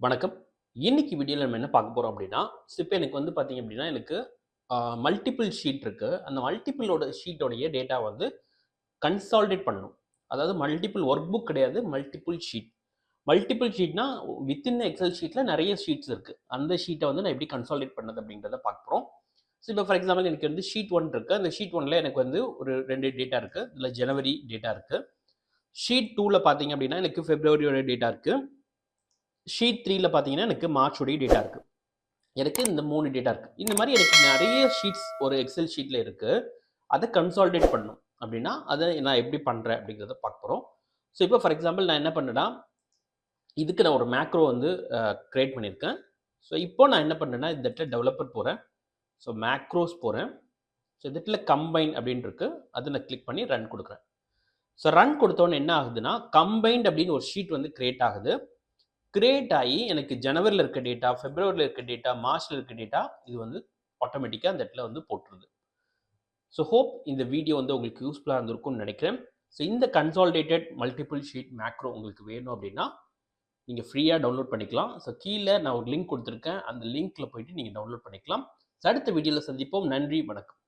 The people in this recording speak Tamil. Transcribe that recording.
வணக்கம். இன்னைக்கு வீடியோவில் நம்ம என்ன பார்க்க போகிறோம் அப்படின்னா இப்போ எனக்கு வந்து பார்த்தீங்க அப்படின்னா எனக்கு மல்டிபிள் ஷீட் இருக்குது அந்த மல்டிபிளோட ஷீட்டோடைய டேட்டா வந்து கன்சால்டேட் பண்ணணும். அதாவது மல்டிபிள் ஒர்க் புக் கிடையாது மல்டிபிள் ஷீட் மல்டிபிள் ஷீட்னா வித்தின் எக்ஸல் ஷீட்டில் நிறைய ஷீட்ஸ் இருக்குது அந்த ஷீட்டை வந்து நான் எப்படி கன்சால்டேட் பண்ணது அப்படின்றத பார்க்க போகிறோம் ஸோ இப்போ ஃபார் எக்ஸாம்பிள் எனக்கு வந்து ஷீட் ஒன் இருக்குது அந்த ஷீட் ஒனில் எனக்கு வந்து ஒரு ரெண்டு டேட்டா இருக்குது இதில் ஜனவரி டேட்டா இருக்குது ஷீட் டூவில் பார்த்தீங்க அப்படின்னா எனக்கு ஃபெப்ரவரியோட டேட்டா இருக்குது ஷீட் த்ரீல பார்த்தீங்கன்னா எனக்கு மார்க்ஸுடைய டேட்டா இருக்குது எனக்கு இந்த மூணு டேட்டா இருக்குது இந்த மாதிரி எனக்கு நிறைய ஷீட்ஸ் ஒரு எக்ஸல் ஷீட்டில் இருக்குது அதை கன்சால்டேட் பண்ணணும். அப்படின்னா அதை நான் எப்படி பண்ணுறேன் அப்படிங்கிறத பார்க்க போகிறோம் ஸோ இப்போ ஃபார் எக்ஸாம்பிள் நான் என்ன பண்ணேன்னா இதுக்கு நான் ஒரு மேக்ரோ வந்து க்ரியேட் பண்ணியிருக்கேன். ஸோ இப்போ நான் என்ன பண்ணேன்னா இந்த இடத்துல டெவலப்பர் போகிறேன் ஸோ மேக்ரோஸ் போகிறேன் ஸோ இந்த இடத்துல கம்பைன் அப்படின்னு இருக்கு. அதை நான் கிளிக் பண்ணி ரன் கொடுக்குறேன். ஸோ ரன் கொடுத்தோன்னே என்ன ஆகுதுன்னா கம்பைன்ட் அப்படின்னு ஒரு ஷீட் வந்து கிரியேட் ஆகுது. கிரியேட் ஆகி எனக்கு ஜனவரியில் இருக்க டேட்டா ஃபெப்ரவரியில் இருக்க டேட்டா மார்ச்சில் இருக்க டேட்டா இது வந்து ஆட்டோமேட்டிக்காக அந்த இடத்துல வந்து போட்டுருது. ஸோ ஹோப் இந்த வீடியோ வந்து உங்களுக்கு யூஸ்ஃபுல்லாக இருந்திருக்கும்னு நினைக்கிறேன். ஸோ இந்த கன்சால்டேட்டட் மல்டிபிள் ஷீட் மேக்ரோ உங்களுக்கு வேணும் அப்படின்னா நீங்கள் ஃப்ரீயாக டவுன்லோட் பண்ணிக்கலாம். ஸோ கீழே நான் ஒரு லிங்க் கொடுத்துருக்கேன். அந்த லிங்க்கில் போயிட்டு நீங்கள் டவுன்லோட் பண்ணிக்கலாம். அடுத்த வீடியோவில் சந்திப்போம். நன்றி. வணக்கம்.